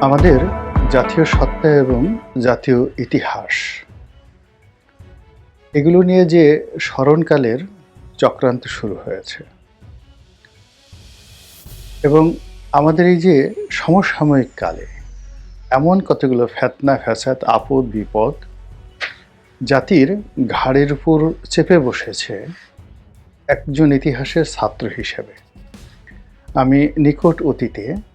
আমাদের জাতীয় সত্তা এবং জাতীয় ইতিহাস। এগুলো নিয়ে যে স্মরণকালের চক্রান্ত শুরু হয়েছে। এবং আমাদের এই যে সমসাময়িক কালে এমন কতগুলো ফেতনা, ফ্যাসাদ, আপদ, বিপদ জাতির ঘাড়ের উপর চেপে বসেছে একজন ইতিহাসের ছাত্র হিসেবে। আমি নিকট অতীতে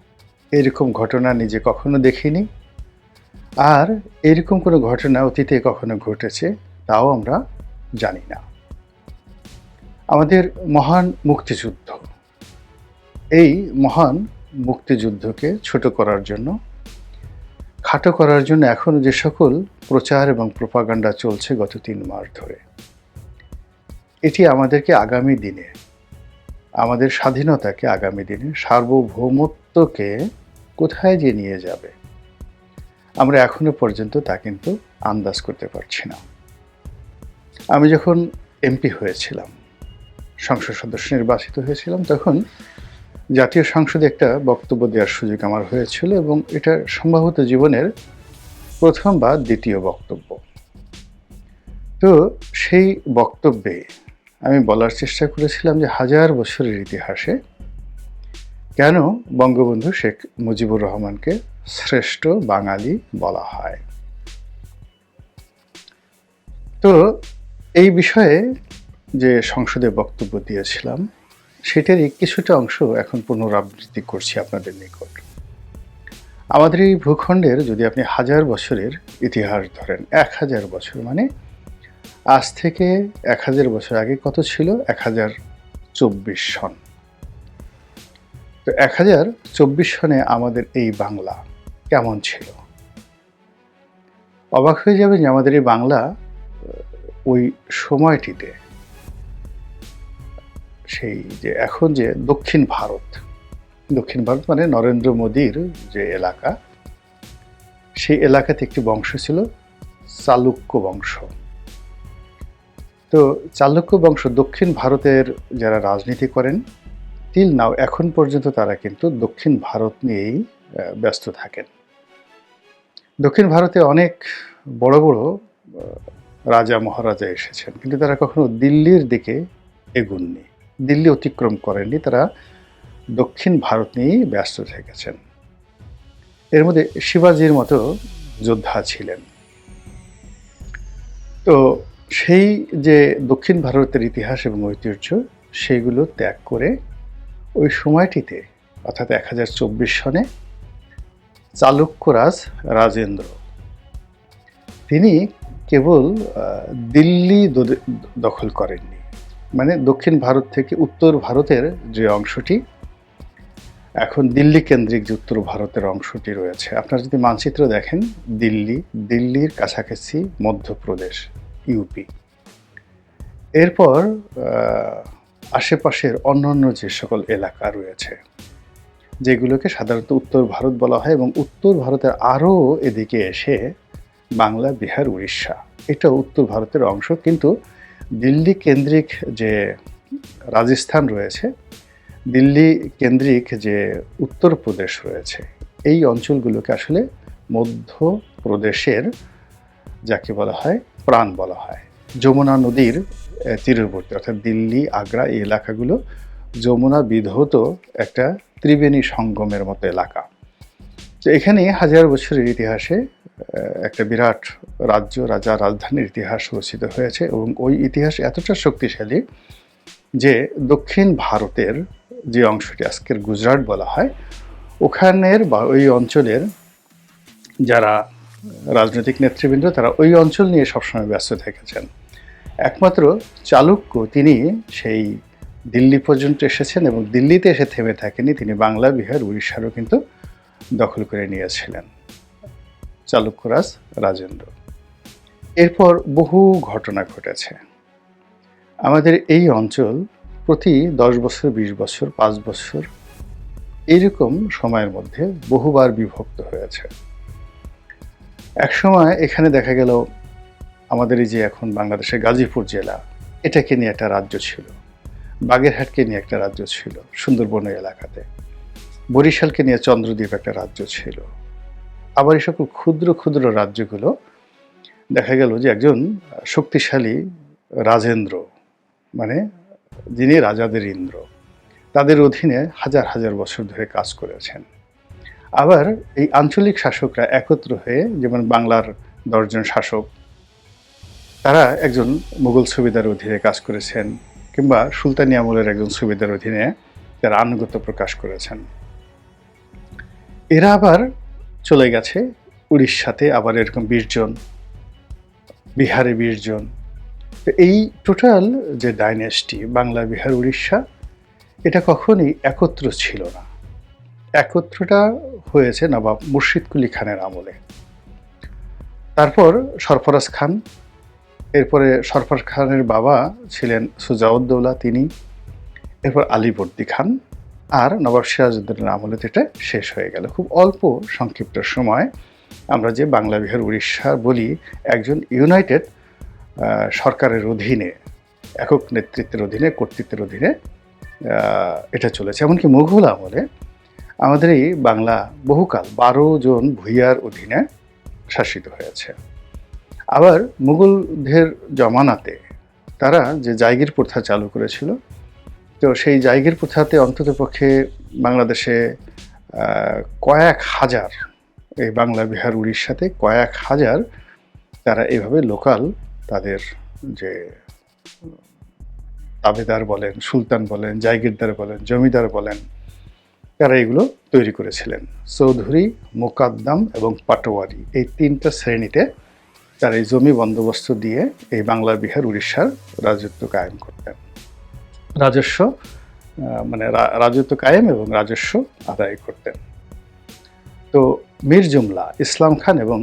এরকম ঘটনা নিজে কখনো দেখিনি। আর এরকম কোনো ঘটনা অতীতে কখনো ঘটেছে, তাও আমরা জানি না। আমাদের মহান মুক্তিযুদ্ধ। এই মহান মুক্তিযুদ্ধকে ছোট করার জন্য, খাটো করার জন্য এখনও যে সকল প্রচার এবং প্রপাগান্ডা চলছে গত তিন মাস ধরে, এটি আমাদেরকে আগামী দিনে, আমাদের স্বাধীনতাকে আগামী দিনে সার্বভৌমত্বকে কোথায় যে নিয়ে যাবে? আমরা এখনও পর্যন্ত তা কিন্তু আন্দাজ করতে পারছি না। আমি যখন এমপি হয়েছিলাম, সংসদ সদস্য নির্বাচিত হয়েছিলাম, তখন জাতীয় সংসদে একটা বক্তব্য দেওয়ার সুযোগ আমার হয়েছিল এবং এটা সম্ভবত জীবনের প্রথম বা দ্বিতীয় বক্তব্য। তো সেই বক্তব্যে আমি বলার চেষ্টা করেছিলাম যে হাজার বছরের ইতিহাসে কেন বঙ্গবন্ধু শেখ মুজিবুর রহমানকে শ্রেষ্ঠ বাঙালি বলা হয়? তো এই বিষয়ে যে সংসদে বক্তব্য দিয়েছিলাম, সেটারই কিছুটা অংশ এখন পুনরাবৃত্তি করছি আপনাদের নিকট। আমাদের এই ভূখণ্ডের যদি আপনি হাজার বছরের ইতিহাস ধরেন, এক হাজার বছর মানে আজ থেকে এক হাজার বছর আগে কত ছিল? এক হাজার চব্বিশ সন। তো এক হাজার চব্বিশ সনে আমাদের এই বাংলা কেমন ছিল? অবাক হয়ে যাবে যে আমাদের এই বাংলা ওই সময়টিতে সেই যে এখন যে দক্ষিণ ভারত দক্ষিণ ভারত মানে নরেন্দ্র মোদীর যে এলাকা, সেই এলাকাতে একটি বংশ ছিল চালুক্য বংশ। তো চালুক্য বংশ দক্ষিণ ভারতের যারা রাজনীতি করেন তিল নাও এখন পর্যন্ত তারা কিন্তু দক্ষিণ ভারত নিয়েই ব্যস্ত থাকেন। দক্ষিণ ভারতে অনেক বড় বড় রাজা মহারাজা এসেছেন, কিন্তু তারা কখনো দিল্লির দিকে এগুননি। দিল্লি অতিক্রম করেননি, তারা দক্ষিণ ভারত নিয়েই ব্যস্ত থেকেছেন। এর মধ্যে শিবাজির মতো যোদ্ধা ছিলেন। তো সেই যে দক্ষিণ ভারতের ইতিহাস এবং ঐতিহ্য সেইগুলো ত্যাগ করে ওই সময়টিতে, অর্থাৎ এক হাজার চব্বিশ সনে, চালুক্যরাজ রাজেন্দ্র। তিনি কেবল দিল্লি দখল করেননি। মানে দক্ষিণ ভারত থেকে উত্তর ভারতের যে অংশটি, এখন দিল্লি কেন্দ্রিক যে উত্তর ভারতের অংশটি রয়েছে। আপনারা যদি মানচিত্র দেখেন, দিল্লি, দিল্লির কাছাকাছি মধ্যপ্রদেশ, ইউপি। এরপর আশেপাশের অন্যান্য যে সকল এলাকা রয়েছে, যেগুলোকে সাধারণত উত্তর ভারত বলা হয় এবং উত্তর ভারতের আরও এদিকে এসে বাংলা, বিহার, উড়িষ্যা এটা উত্তর ভারতের অংশ। কিন্তু দিল্লি কেন্দ্রিক যে রাজস্থান রয়েছে, দিল্লি কেন্দ্রিক যে উত্তরপ্রদেশ রয়েছে, এই অঞ্চলগুলোকে আসলে মধ্যপ্রদেশের যাকে বলা হয়, প্রাণ বলা হয়। যমুনা নদীর তীরবর্তী, অর্থাৎ দিল্লি, আগ্রা, এই এলাকাগুলো যমুনা বিধৌত একটা ত্রিবেণী সঙ্গমের মতো এলাকা। তো এখানে হাজার বছরের ইতিহাসে একটা বিরাট রাজ্য, রাজা, রাজধানীর ইতিহাস রচিত হয়েছে এবং ওই ইতিহাস এতটা শক্তিশালী যে দক্ষিণ ভারতের যে অংশটি, আজকের গুজরাট বলা হয়, ওখানের বা ওই অঞ্চলের যারা রাজনৈতিক নেতৃবৃন্দ, তারা ওই অঞ্চল নিয়ে সবসময় ব্যস্ত থেকেছেন। একমাত্র চালুক্য তিনি সেই দিল্লি পর্যন্ত এসেছেন এবং দিল্লিতে এসে থেমে থাকেনি। তিনি বাংলা, বিহার, উড়িষ্যারও কিন্তু দখল করে নিয়েছিলেন। চালুক্যরাজ রাজেন্দ্র। এরপর বহু ঘটনা ঘটেছে। আমাদের এই অঞ্চল প্রতি দশ বছর, বিশ বছর, পাঁচ বছর এইরকম সময়ের মধ্যে বহুবার বিভক্ত হয়েছে। একসময় এখানে দেখা গেল আমাদের এই যে এখন বাংলাদেশের গাজীপুর জেলা, এটাকে নিয়ে একটা রাজ্য ছিল। বাগেরহাটকে নিয়ে একটা রাজ্য ছিল সুন্দরবন এলাকাতে। বরিশালকে নিয়ে চন্দ্রদ্বীপ একটা রাজ্য ছিল। আবার এই সকল ক্ষুদ্র ক্ষুদ্র রাজ্যগুলো, দেখা গেল যে একজন শক্তিশালী রাজেন্দ্র মানে যিনি রাজাদের ইন্দ্র, তাদের অধীনে হাজার হাজার বছর ধরে কাজ করেছেন। আবার এই আঞ্চলিক শাসকরা একত্র হয়ে, যেমন বাংলার দশজন শাসক তারা একজন মুঘল সুবিধার অধীনে কাজ করেছেন কিংবা সুলতানি আমলের একজন সুবিধার অধীনে তারা আনুগত্য প্রকাশ করেছেন। এরা আবার চলে গেছে উড়িষ্যাতে, আবার এরকম বিশ জন, বিহারে বিশ জন। এই টোটাল যে ডাইনেস্টি, বাংলা, বিহার, উড়িষ্যা, এটা কখনই একত্র ছিল না। একত্রটা হয়েছে নবাব মুর্শিদ কুলি খানের আমলে। তারপর সরফরাজ খান এরপরে সরফরাজ খানের বাবা ছিলেন সুজাউদ্দৌলা তিনি। এরপর আলীবর্দী খান। আর নবাব সিরাজউদ্দৌলার আমলে এটা শেষ হয়ে গেল। খুব অল্প সংক্ষিপ্ত সময় আমরা যে বাংলা বিহার উড়িষ্যা বলি, একজন ইউনাইটেড সরকারের অধীনে, একক নেতৃত্বের অধীনে, কর্তৃত্বের অধীনে এটা চলেছে। এমনকি মুঘল আমলে আমাদের এই বাংলা বহুকাল বারো জন ভূঁইয়ার অধীনে শাসিত হয়েছে। আবার মুঘলদের জমানাতে তারা যে জায়গির প্রথা চালু করেছিল, তো সেই জায়গির প্রথাতে অন্ততপক্ষে বাংলাদেশে কয়েক হাজার, এই বাংলা, বিহার উড়িষ্যাতে কয়েক হাজার তারা এভাবে লোকাল তাদের যে তাবেদার বলেন, সুলতান বলেন জায়গিরদার বলেন, জমিদার বলেন, তারা এগুলো তৈরি করেছিলেন। চৌধুরী, মোকাদ্দাম এবং পাটোয়ারি, এই তিনটা শ্রেণীতে তারা এই জমি বন্দোবস্ত দিয়ে এই বাংলা বিহার উড়িষ্যার রাজত্ব কায়েম করতেন। রাজস্ব মানে রাজত্ব কায়েম এবং রাজস্ব আদায় করতেন। তো মীর জুমলা, ইসলাম খান এবং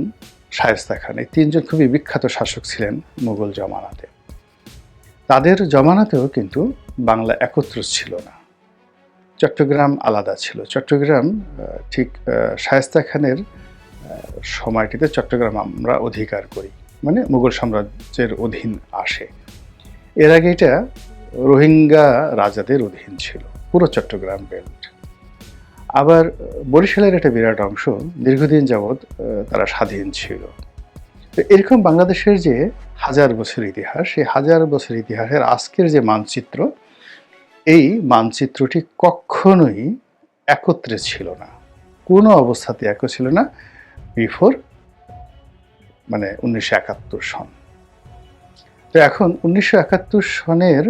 শায়েস্তা খান এই তিনজন খুবই বিখ্যাত শাসক ছিলেন মুঘল জমানাতে। তাদের জমানাতেও কিন্তু বাংলা একত্র ছিল না। চট্টগ্রাম আলাদা ছিল। চট্টগ্রাম ঠিক শায়েস্তা খানের সময়টিতে চট্টগ্রাম আমরা অধিকার করি মানে মুঘল সাম্রাজ্যের অধীন আসে। এর আগে এটা রোহিঙ্গা রাজাদের অধীন ছিল, পুরো চট্টগ্রাম বেল্ট আবার বরিশালের একটা বিরাট অংশ দীর্ঘদিন যাবৎ তারা স্বাধীন ছিল। তো এরকম বাংলাদেশের যে হাজার বছর ইতিহাস, সেই হাজার বছর ইতিহাসের আজকের যে মানচিত্র, এই মানচিত্রটি কখনোই একত্রে ছিল না। কোনো অবস্থাতে এক ছিল না। বিফোর মানে উনিশশো একাত্তর সন। তো এখন উনিশশো একাত্তর সনের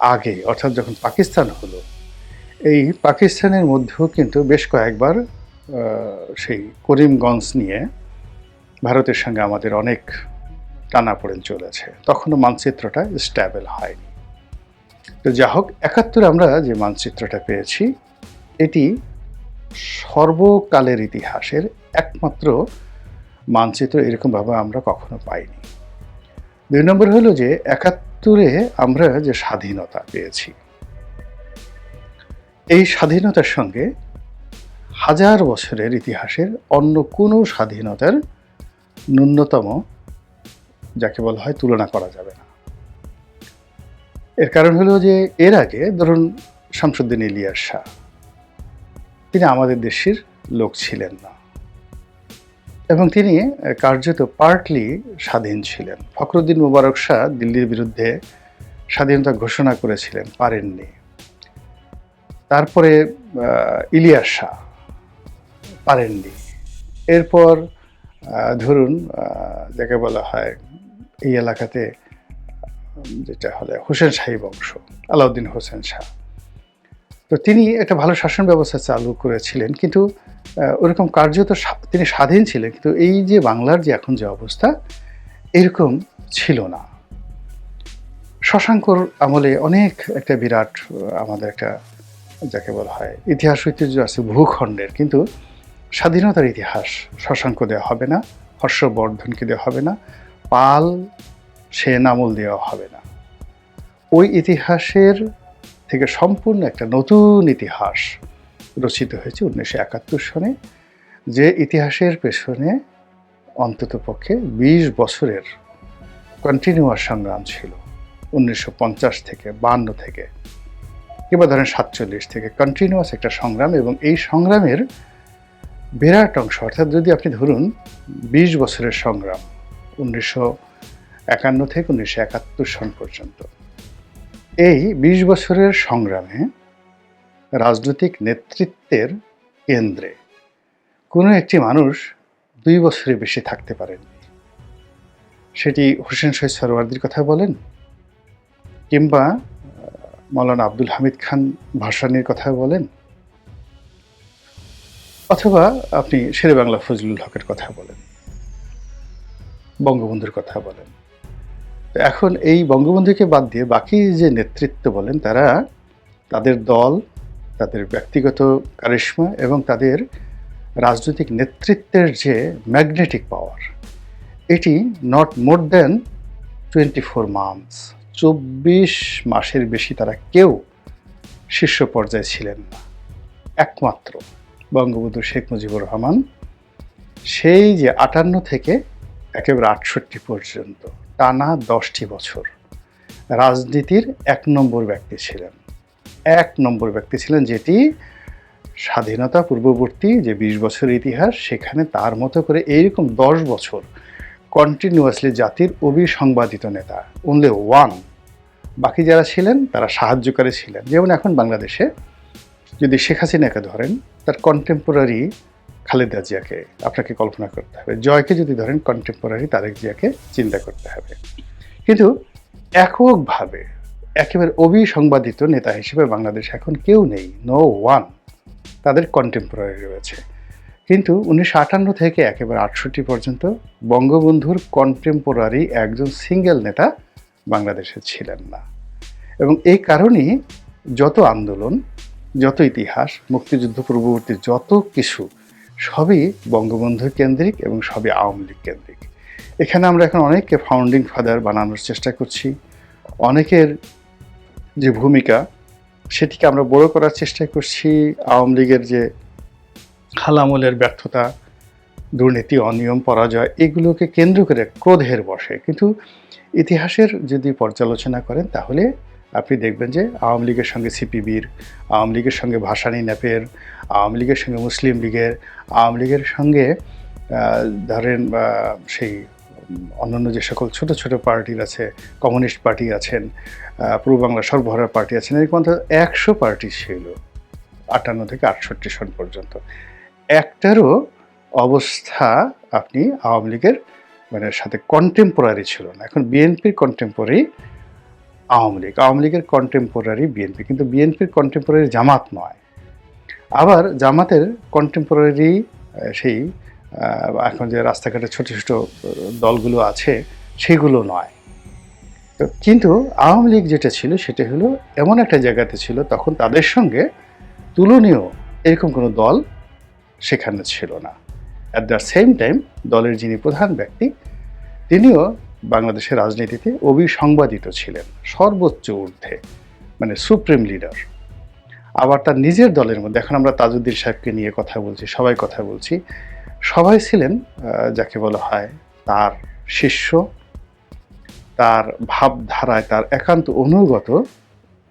আগে, অর্থাৎ যখন পাকিস্তান হলো, এই পাকিস্তানের মধ্যেও কিন্তু বেশ কয়েকবার সেই করিমগঞ্জ নিয়ে ভারতের সঙ্গে আমাদের অনেক টানাপোড়েন চলেছে। তখনও মানচিত্রটা স্ট্যাবেল হয়নি। তো যা হোক, একাত্তরে আমরা যে মানচিত্রটা পেয়েছি, এটি সর্বকালের ইতিহাসের একমাত্র মানচিত্র এরকমভাবে আমরা কখনো পাইনি। দুই নম্বর হলো যে একাত্তরে আমরা যে স্বাধীনতা পেয়েছি, এই স্বাধীনতার সঙ্গে হাজার বছরের ইতিহাসের অন্য কোনো স্বাধীনতার ন্যূনতম, যাকে বলা হয় তুলনা করা যাবে না। এর কারণ হলো যে এর আগে ধরুন শামসুদ্দিন ইলিয়াস শাহ, তিনি আমাদের দেশের লোক ছিলেন না। এবং তিনি কার্যত পার্টলি স্বাধীন ছিলেন। ফখরুদ্দিন মুবারক শাহ দিল্লির বিরুদ্ধে স্বাধীনতা ঘোষণা করেছিলেন, পারেননি। তারপরে ইলিয়াস শাহ পারেননি। এরপর ধরুন যাকে বলা হয় এই এলাকাতে যেটা হলে হোসেন শাহী বংশ, আলাউদ্দিন হোসেন শাহ। তো তিনি একটা ভালো শাসন ব্যবস্থা চালু করেছিলেন, কিন্তু ওরকম কার্যত তিনি স্বাধীন ছিলেন, কিন্তু এই যে বাংলার যে এখন যে অবস্থা, এরকম ছিল না। শশাঙ্কর আমলে অনেক একটা বিরাট আমাদের একটা, যাকে বলা হয়, ইতিহাস ঐতিহ্য আছে ভূখণ্ডের, কিন্তু স্বাধীনতার ইতিহাস শশাঙ্ক দেওয়া হবে না, হর্ষবর্ধনকে দেওয়া হবে না, পাল সেন আমল দেওয়া হবে না। ওই ইতিহাসের থেকে সম্পূর্ণ একটা নতুন ইতিহাস রচিত হয়েছে উনিশশো একাত্তর সনে, যে ইতিহাসের পেছনে অন্ততপক্ষে বিশ বছরের কন্টিনিউয়াস সংগ্রাম ছিল। উনিশশো পঞ্চাশ থেকে বান্ন থেকে কিংবা ধরেন সাতচল্লিশ থেকে কন্টিনিউয়াস একটা সংগ্রাম এবং এই সংগ্রামের বিরাট অংশ, অর্থাৎ যদি আপনি ধরুন বিশ বছরের সংগ্রাম উনিশশো একান্ন থেকে উনিশশো একাত্তর সন পর্যন্ত এই বিশ বছরের সংগ্রামে রাজনৈতিক নেতৃত্বের কেন্দ্রে কোনো একটি মানুষ দুই বছরের বেশি থাকতে পারেন সেটি হোসেন শহীদ সরওয়ার্দির কথা বলেন কিংবা মৌলানা আব্দুল হামিদ খান ভাসানির কথা বলেন অথবা আপনি শেরে বাংলা ফজলুল হকের কথা বলেন, বঙ্গবন্ধুর কথা বলেন। এখন এই বঙ্গবন্ধুকে বাদ দিয়ে বাকি যে নেতৃত্ব বলেন, তারা তাদের দল, তাদের ব্যক্তিগত কারিশ্মা এবং তাদের রাজনৈতিক নেতৃত্বের যে ম্যাগনেটিক পাওয়ার এটি not more than twenty four months চব্বিশ মাসের বেশি তারা কেউ শীর্ষ পর্যায়ে ছিলেন না। একমাত্র বঙ্গবন্ধু শেখ মুজিবুর রহমান, সেই যে আটান্ন থেকে একেবারে আটষট্টি পর্যন্ত টানা দশটি বছর। রাজনীতির এক নম্বর ব্যক্তি ছিলেন। এক নম্বর ব্যক্তি ছিলেন যেটি স্বাধীনতা পূর্ববর্তী যে বিশ বছরের ইতিহাস, সেখানে তার মতো করে এইরকম দশ বছর কন্টিনিউয়াসলি জাতির অবিসংবাদিত নেতা অনলি ওয়ান বাকি যারা ছিলেন, তারা সাহায্যকারী ছিলেন। যেমন এখন বাংলাদেশে যদি শেখ হাসিনাকে ধরেন, তার কন্টেম্পোরারি খালেদা জিয়াকে আপনাকে কল্পনা করতে হবে। জয়কে যদি ধরেন কন্টেম্পোরারি তারেক জিয়াকে চিন্তা করতে হবে। কিন্তু এককভাবে একেবারে অবিসংবাদিত নেতা হিসেবে বাংলাদেশ এখন কেউ নেই নো ওয়ান তাদের কন্টেম্পোরারি রয়েছে। কিন্তু উনিশশো আটান্ন থেকে একেবারে আটষট্টি পর্যন্ত বঙ্গবন্ধুর কন্টেম্পোরারি একজন সিঙ্গেল নেতা বাংলাদেশে ছিলেন না। এবং এই কারণেই যত আন্দোলন, যত ইতিহাস, মুক্তিযুদ্ধ পূর্ববর্তী যত কিছু সবই বঙ্গবন্ধু কেন্দ্রিক এবং সবই আওয়ামী লীগ কেন্দ্রিক। এখানে আমরা এখন অনেককে ফাউন্ডিং ফাদার বানানোর চেষ্টা করছি। অনেকের যে ভূমিকা, সেটিকে আমরা বড় করার চেষ্টা করছি। আওয়ামী লীগের যে হালামলের ব্যর্থতা, দুর্নীতি, অনিয়ম, পরাজয়, এগুলোকে কেন্দ্র করে ক্রোধের বসে কিন্তু ইতিহাসের যদি পর্যালোচনা করেন, তাহলে আপনি দেখবেন যে আওয়ামী লীগের সঙ্গে সিপিবির, আওয়ামী লীগের সঙ্গে ভাসানী ন্যাপের, আওয়ামী লীগের সঙ্গে মুসলিম লীগের, আওয়ামী লীগের সঙ্গে ধরেন সেই অন্যান্য যে সকল ছোট ছোট পার্টির আছে, কমিউনিস্ট পার্টি আছেন পূর্ব বাংলা সর্বহারা পার্টি আছেন, এরকম অন্তত একশো পার্টি ছিল, আটান্ন থেকে আটষট্টি সন পর্যন্ত। একটারও অবস্থা আপনি আওয়ামী লীগের মানে সাথে কন্টেম্পোরারি ছিল না। এখন বিএনপির কন্টেম্পোরারি আওয়ামী লীগ। আওয়ামী লীগের কন্টেম্পোরারি বিএনপি কিন্তু বিএনপির কন্টেম্পোরারি জামাত নয়। আবার জামাতের কন্টেম্পোরারি সেই এখন যে রাস্তাঘাটে ছোট ছোট দলগুলো আছে, সেগুলো নয়। তো কিন্তু আওয়ামী লীগ যেটা ছিল, সেটা হলো এমন একটা জায়গাতে ছিল, তখন তাদের সঙ্গে তুলনীয় এরকম কোনো দল সেখানে ছিল না। অ্যাট দ্য সেম টাইম দলের যিনি প্রধান ব্যক্তি, তিনিও বাংলাদেশের রাজনীতিতে অবিসংবাদিত ছিলেন, সর্বোচ্চ ঊর্ধ্বে মানে সুপ্রিম লিডার আবার তার নিজের দলের মধ্যে, এখন আমরা তাজউদ্দিন সাহেবকে নিয়ে কথা বলছি, সবাই কথা বলছি, সবাই ছিলেন যাকে বলা হয় তার শিষ্য, তার ভাবধারায়, তার একান্ত অনুগত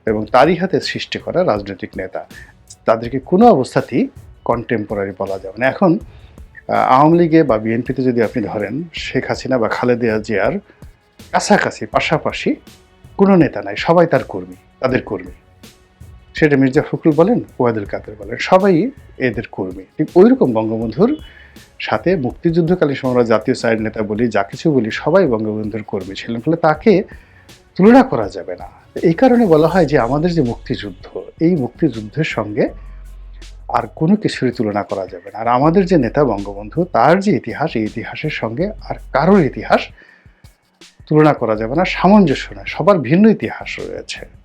এবং তারই হাতে সৃষ্টি করা রাজনৈতিক নেতা। তাদেরকে কোনো অবস্থাতেই কন্টেম্পোরারি বলা যাবে না। এখন আওয়ামী লীগে বা বিএনপিতে যদি আপনি ধরেন, শেখ হাসিনা বা খালেদা জিয়ার কাছাকাছি, পাশাপাশি কোনো নেতা নাই, সবাই তার কর্মী, তাদের কর্মী। সেটা মির্জা ফখরুল বলেন ওয়াদুল কাদের বলেন, সবাই এদের কর্মী। ঠিক ওই রকম বঙ্গবন্ধুর সাথে মুক্তিযুদ্ধকালীন সময় আমরা জাতীয় সাইড নেতা বলি, যা কিছু বলি, সবাই বঙ্গবন্ধুর কর্মী ছিলেন। ফলে তাকে তুলনা করা যাবে না। এই কারণে বলা হয় যে, আমাদের যে মুক্তিযুদ্ধ, এই মুক্তিযুদ্ধের সঙ্গে আর কোনো কিছুরই তুলনা করা যাবে না। আর আমাদের যে নেতা বঙ্গবন্ধু, তার যে ইতিহাস, এই ইতিহাসের সঙ্গে আর কারোর ইতিহাস তুলনা করা যাবে না, সামঞ্জস্য নয়, সবার ভিন্ন ইতিহাস রয়েছে।